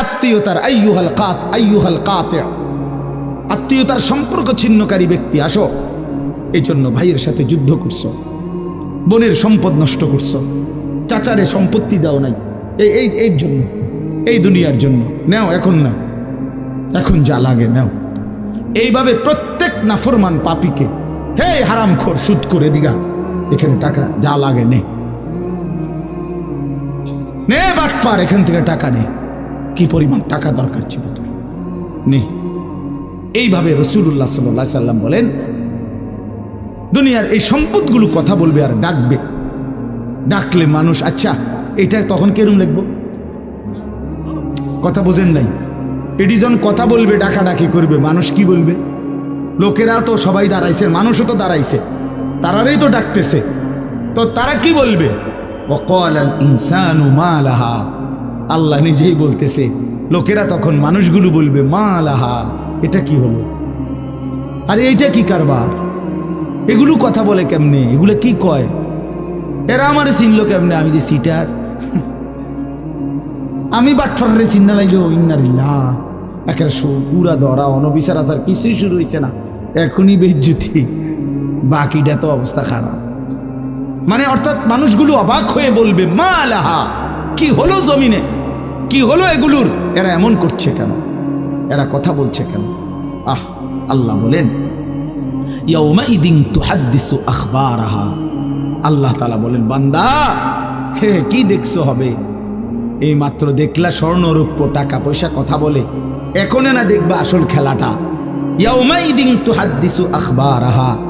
আত্মীয়তার, আইয়ুহাল কাত আইয়ুহাল কাত। আত্মীয়তার সম্পর্ক ছিন্নকারী ব্যক্তি, আসো। এই জন্য ভাইয়ের সাথে যুদ্ধ করছ। বোনের সম্পদ নষ্ট করছ। চাচারে সম্পত্তি দাও নাই। এই এই এই জন্য, এই দুনিয়ার জন্য। নেও, এখন না এখন যা লাগে নেও। এইভাবে প্রত্যেক নাফরমান পাপিকে, হে হারাম খোর সুদ করে দিগা। এখানে টাকা যা লাগে নে বাটপার, এখান থেকে টাকা নে। কি পরিমাণ টাকা দরকার ছিল নেই এইভাবে রসুল্লাহ সাল্লাহ সাল্লাম বলেন, দুনিয়ার এই সম্পদগুলো কথা বলবে আর ডাকবে। ডাকলে মানুষ আচ্ছা এটা তখন কেরম লিখব? কথা বোঝেন নাই। এটি যখন কথা বলবে ডাকা ডাকি করবে, মানুষ কি বলবে? লোকেরা তো সবাই দাঁড়াইছে, মানুষও তো দাঁড়াইছে, তারারই তো ডাকতেছে। তো তারা কি বলবে? অকল ইনসানু মালাহা। আল্লাহ নিজেই বলতেছে, লোকেরা তখন মানুষগুলো বলবে, মা লাহা, এটা কি হলো? আরে, এইটা কি কারবার? এগুলো কথা বলে কেমনে? এগুলো কি কয়? এরা আমার চিনলো কেমনে? আমি যে সিটার। আমি বাটফারে চিন্তা লাগল ইন্নারিল্লা একেবারে সু- পুরা ধরা, অনবিচার আচার, কিছুই শুরু হয়েছে না। এখনই বেজ্জুতি। বাকিটা তো অবস্থা খারাপ। মানে অর্থাৎ মানুষগুলো অবাক হয়ে বলবে, মা আলাহা কি হলো জমিনে? কি হলো এগুলোর? এরা এমন করছে কেন? এরা কথা বলছে কেন? আহ, আল্লাহ বলেন আল্লাহ তালা বলেন, বান্দা, হে, কি দেখছ হবে? এই মাত্র দেখলা স্বর্ণ টাকা পয়সা কথা বলে। এখনে না দেখবা আসল খেলাটা। ইয়াউমাইদিন তুহাদ্দিসু আখবারাহা।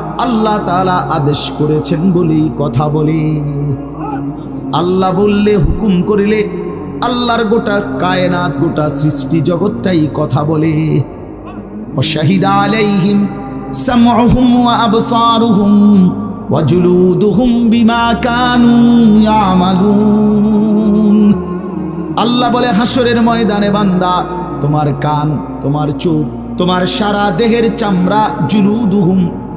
আল্লাহ তালা আদেশ করেছেন বলি কথা বলি। আল্লাহ বললে হুকুম করিলে আল্লাহর গোটা কায়নাত, গোটা সৃষ্টি জগৎটাই কথা বলে। আবসারুহুম বিমা কানু আল্লাহ বলে হাসরের ময়দানে বান্দা, তোমার কান, তোমার চোখ, তোমার সারা দেহের চামড়া জুলুদুহুম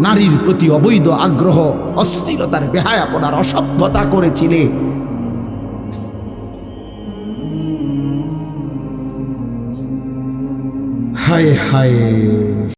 নারীর প্রতি অবৈধ আগ্রহ অস্থিরতার বেহায়াপনার অসভ্যতা করেছিলে। হায় হায়।